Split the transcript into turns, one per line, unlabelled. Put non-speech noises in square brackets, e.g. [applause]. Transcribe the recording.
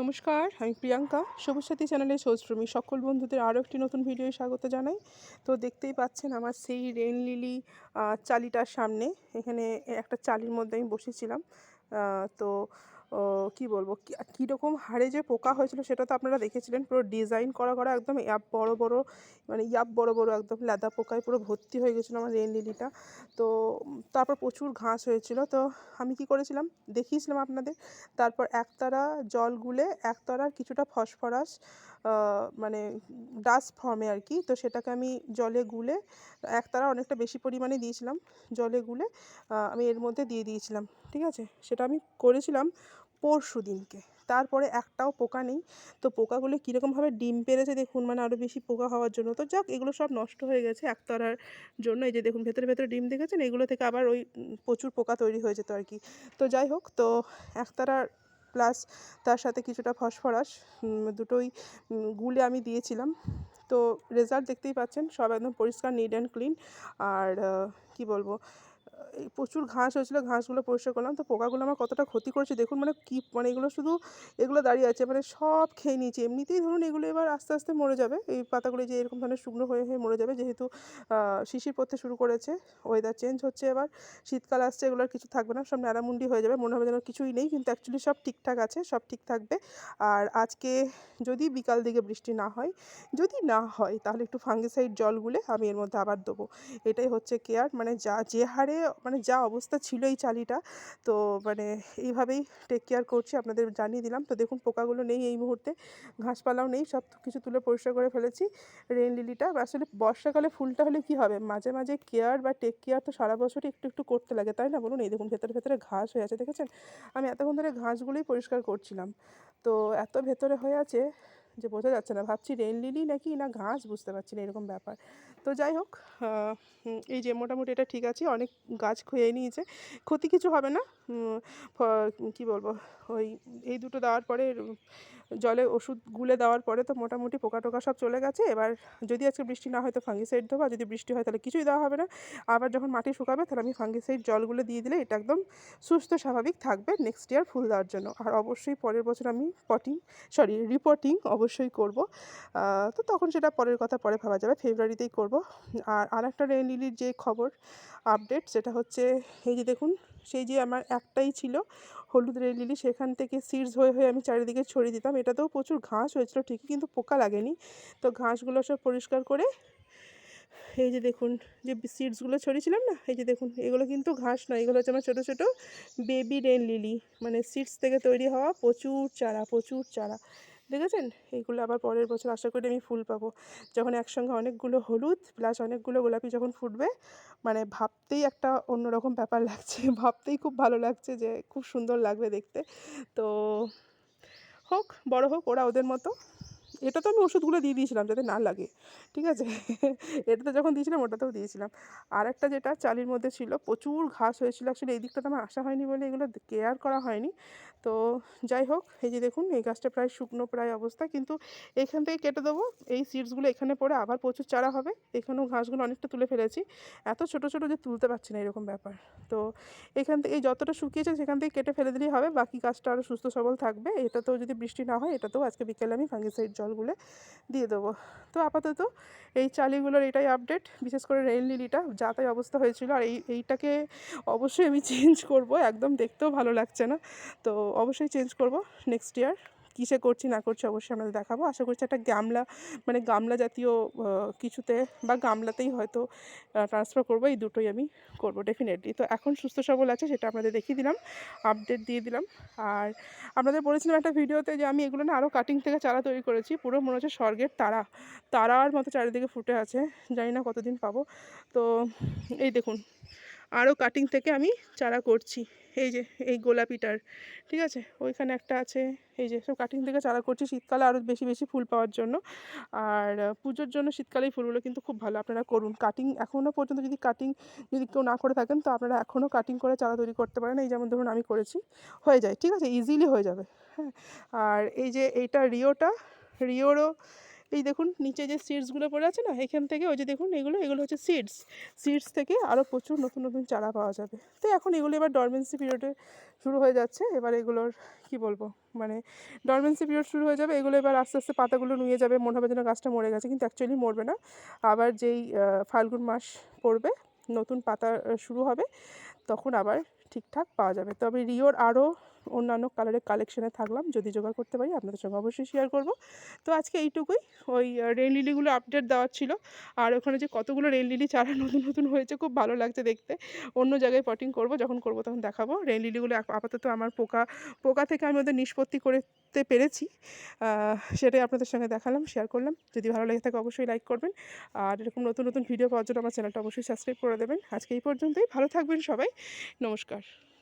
নমস্কার, আমি প্রিয়াঙ্কা। সবুজ সাথী চ্যানেলে সৌশ্রমী সকল বন্ধুদের আরও একটি নতুন ভিডিও স্বাগত জানাই। তো দেখতেই পাচ্ছেন আমার সেই রেন লিলি চালিটার সামনে। এখানে একটা চালির মধ্যে আমি বসেছিলাম। তো কি বলব? কীরকম হারে যে পোকা হয়েছিল সেটা তো আপনারা দেখেছিলেন। পুরো ডিজাইন করা করা একদম ইয়াপ বড় বড় মানে ইয়াপ বড় বড় একদম লেদা পোকায় পুরো ভর্তি হয়ে গেছিল আমার রেন লিলিটা তো, তারপর প্রচুর ঘাস হয়েছিল। তো, আমি কি করেছিলাম? দেখিয়েছিলাম আপনাদের। তারপর একতারা জল গুলে একতারার কিছুটা ফসফরাস মানে ডাস্ট ফর্মে আর কি। তো সেটাকে আমি জলে গুলে, একতারা অনেকটা বেশি পরিমাণে দিয়েছিলাম। জলে গুলে আমি এর মধ্যে দিয়ে দিয়েছিলাম। ঠিক আছে? সেটা আমি করেছিলাম পরশু দিনকে। তারপরে একটাও পোকা নেই। তো পোকাগুলো কীরকমভাবে ডিম পেরেছে দেখুন মানে আরও বেশি পোকা হওয়ার জন্য। তো যাক, এগুলো সব নষ্ট হয়ে গেছে একতারার জন্য। এই যে দেখুন, ভেতরে ভেতরে ডিম দেখেছেন? এগুলো থেকে আবার ওই প্রচুর পোকা তৈরি হয়ে যেত আর কি তো যাই হোক, তো একতারার প্লাস তার সাথে কিছুটা ফসফরাস দুটোই গুলে আমি দিয়েছিলাম। তো রেজাল্ট দেখতেই পাচ্ছেন, সব একদম পরিষ্কার নিট অ্যান্ড ক্লিন আর কি বলব? প্রচুর ঘাস হয়েছিল, ঘাসগুলো পরিষ্কার করলাম। তো পোকাগুলো আমার কতটা ক্ষতি করেছে দেখুন মানে কি মানে এগুলো শুধু এগুলো দাঁড়িয়ে আছে মানে সব খেয়ে নিয়েছে। এমনিতেই ধরুন এগুলো এবার আস্তে আস্তে মরে যাবে। এই পাতাগুলো যে এরকম ধরনের শুকনো হয়ে হয়ে মরে যাবে, যেহেতু শিশির পড়তে শুরু করেছে ওয়েদার চেঞ্জ হচ্ছে এবার। শীতকাল আসছে এগুলোর কিছু থাকবে না, সব ন্যাড়ামুন্ডি হয়ে যাবে, মনে হবে যেন কিছুই নেই, কিন্তু অ্যাকচুয়ালি সব ঠিকঠাক আছে, সব ঠিক থাকবে। আর আজকে যদি বিকাল দিকে বৃষ্টি না হয়, যদি না হয়, তাহলে একটু ফাঙ্গিসাইড জল গুলে আমি এর মধ্যে আবার দেবো। এটাই হচ্ছে কেয়ার মানে যা, যে হারে মানে যা অবস্থা ছিল এই চালিটা। তো মানে এইভাবেই টেক কেয়ার করছি, আপনাদের জানিয়ে দিলাম। তো দেখুন পোকাগুলো নেই এই মুহূর্তে, ঘাসপালাও নেই, সব কিছু তুলে পরিষ্কার করে ফেলেছি। রেন লিলিটা আসলে বর্ষাকালে ফুলটা হলে কি হবে? মাঝে মাঝে কেয়ার বা টেক কেয়ার তো সারা বছরই একটু একটু করতে লাগে, তাই না? বলুন, এই দেখুন ভেতরে ভেতরে ঘাস হয়ে আছে, দেখেছেন? আমি এতক্ষণ ধরে ঘাসগুলোই পরিষ্কার করছিলাম। তো এত ভেতরে হয়ে আছে যে বোঝা যাচ্ছে না, ভাবছি রেন লিলি নাকি? না ঘাস? বুঝতে পারছি না, এরকম ব্যাপার। তো যাই হোক এই যে মোটামুটি এটা ঠিক আছে, অনেক গাছ খুঁয়ে নিয়েছে। ক্ষতি কিছু হবে না কি বলব, ওই এই দুটো দেওয়ার পরে, জলে ওষুধ গুলে দেওয়ার পরে তো মোটামুটি পোকা টোকা সব চলে গেছে। এবার যদি আজকে বৃষ্টি না হয় তো ফাঙ্গিসাইড দেবো আর যদি বৃষ্টি হয় তাহলে কিছুই দেওয়া হবে না। আবার যখন মাটি শুকাবে তাহলে আমি ফাঙ্গিসাইড জলগুলো দিয়ে দিলে এটা একদম সুস্থ, স্বাভাবিক থাকবে নেক্সট ইয়ার ফুল দেওয়ার জন্য। আর অবশ্যই পরের বছর আমি পটিং সরি রিপোর্টিং অবশ্যই করব। তো তখন সেটা পরের কথা, পরে ভাবা যাবে। ফেব্রুয়ারিতেই করব। আর আরেকটা রেন লিলির যে খবর আপডেট সেটা হচ্ছে, এই যে দেখুন, সেই যে আমার একটাই ছিল হলুদ রেন লিলি, সেখান থেকে সিডস হয়ে হয়ে আমি চারিদিকে ছড়িয়ে দিতাম। এটাতেও প্রচুর ঘাস হয়েছিল, ঠিকই কিন্তু পোকা লাগেনি। তো ঘাসগুলো সব পরিষ্কার করে, এই যে দেখুন, যে সিডসগুলো ছড়িয়েছিলাম না, এই যে দেখুন, এগুলো কিন্তু ঘাস নয়, এগুলো হচ্ছে আমার ছোটো ছোটো বেবি রেন লিলি। মানে সিডস থেকে তৈরি হওয়া প্রচুর চারা প্রচুর চারা। দেখেছেন? এইগুলো আবার পরের বছর আশা করি আমি ফুল পাবো। যখন একসঙ্গে অনেকগুলো হলুদ প্লাস অনেকগুলো গোলাপি যখন ফুটবে মানে ভাবতেই একটা অন্যরকম ব্যাপার লাগছে। [laughs] ভাবতেই খুব ভালো লাগছে যে, খুব সুন্দর লাগবে দেখতে। তো হোক, বড় হোক, ওরা ওদের মতো। এটা তো আমি ওষুধগুলো দিয়ে দিয়েছিলাম যাতে না লাগে, ঠিক আছে? এটাতে যখন দিয়েছিলাম ওটাতেও দিয়েছিলাম। আর একটা যেটা চালির মধ্যে ছিল, প্রচুর ঘাস হয়েছিল। আসলে এই দিকটাতে আমার আসা হয়নি বলে এগুলো কেয়ার করা হয়নি। তো যাই হোক, এই যে দেখুন, এই গাছটা প্রায় শুকনো প্রায় অবস্থা। কিন্তু এখান থেকে কেটে দেবো। এই সিডসগুলো এখানে পড়ে আবার প্রচুর চারা হবে। এখানেও ঘাসগুলো অনেকটা তুলে ফেলেছি। এত ছোটো ছোটো যে তুলতে পারছি না এরকম ব্যাপার। তো এখান থেকে এই যতটা শুকিয়েছে সেখান থেকে কেটে ফেলে দিলেই হবে। বাকি গাছটা আরও সুস্থ সবল থাকবে। এটাতেও যদি বৃষ্টি না হয়, এটাতেও আজকে বিকেলে আমি ফাঙ্গিসাইড জলগুলো দিয়ে দেবো। তো আপাতত এই চালিগুলোর এটাই আপডেট বিশেষ করে রেল লিলিটা যা তাই অবস্থা হয়েছিল। আর এই, এইটাকে অবশ্যই আমি [laughs] চেঞ্জ করব, একদম দেখতেও ভালো লাগছে না। তো অবশ্যই চেঞ্জ করব নেক্সট ইয়ার কিসে করছি, না করছি অবশ্যই আপনাদের দেখাবো। আশা করছি একটা গামলা মানে গামলা জাতীয় কিছুতে বা গামলাতেই হয়তো ট্রান্সফার করব। এই দুটোই আমি করব ডেফিনেটলি তো এখন সুস্থ সবল আছে, সেটা আপনাদের দেখিয়ে দিলাম আপডেট দিয়ে দিলাম। আর আপনাদের বলেছিলাম একটা ভিডিওতে যে আমি এগুলো না আরও কাটিং থেকে চারা তৈরি করেছি, পুরো মনে হচ্ছে স্বর্গের তারা। তারার মতো চারিদিকে ফুটে আছে, জানি না কতদিন পাবো। তো এই দেখুন আরও কাটিং থেকে আমি চারা করছি। এই যে, এই গোলাপিটার, ঠিক আছে? ওইখানে একটা আছে, এই যে, সব কাটিং থেকে চারা করছি। শীতকালে আরও বেশি বেশি ফুল পাওয়ার জন্য। আর পুজোর জন্য শীতকালেই ফুলগুলো কিন্তু খুব ভালো, আপনারা করুন। কাটিং এখনও পর্যন্ত যদি কাটিং যদি কেউ না করে থাকেন, তো আপনারা এখনও কাটিং করে চারা তৈরি করতে পারেন। এই যেমন ধরুন আমি করেছি, হয়ে যায়, ঠিক আছে? ইজিলি হয়ে যাবে। হ্যাঁ আর এই যে, এইটা রিওটা রিওরও এই দেখুন, নিচে যে সিডসগুলো পড়ে আছে না, এখান থেকে ওই যে দেখুন, এগুলো এগুলো হচ্ছে সিডস সিডস থেকে আরও প্রচুর নতুন নতুন চারা পাওয়া যাবে। তো এখন এগুলো এবার ডরমেন্সি পিরিয়ডে শুরু হয়ে যাচ্ছে। এবার এগুলোর কি বলব? মানে ডরমেন্সি পিরিয়ড শুরু হয়ে যাবে, এগুলো এবার আস্তে আস্তে পাতাগুলো নুয়ে যাবে, মনে হবে যেন গাছটা মরে গেছে, কিন্তু অ্যাকচুয়ালি মরবে না। আবার যেই ফাল্গুন মাস পড়বে, নতুন পাতা শুরু হবে, তখন আবার ঠিকঠাক পাওয়া যাবে। তবে রিওর আরও অন্যান্য কালারের কালেকশনে থাকলাম। যদি জোগাড় করতে পারি, আপনাদের সঙ্গে অবশ্যই শেয়ার করব। তো আজকে এইটুকুই। ওই রেন লিলিগুলো আপডেট দেওয়ার ছিল। আর ওখানে যে কতগুলো রেন লিলি চারা নতুন নতুন হয়েছে, খুব ভালো লাগছে দেখতে। অন্য জায়গায় পটিং করব, যখন করব তখন দেখাবো। রেন লিলিগুলো আপাতত আমার পোকা পোকা থেকে আমি ওদের নিষ্পত্তি করতে পেরেছি। সেটাই আপনাদের সঙ্গে দেখালাম শেয়ার করলাম। যদি ভালো লেগে থাকে অবশ্যই লাইক করবেন। আর এরকম নতুন নতুন ভিডিও পাওয়ার জন্য আমার চ্যানেলটা অবশ্যই সাবস্ক্রাইব করে দেবেন। আজকে এই পর্যন্তই। ভালো থাকবেন সবাই। নমস্কার।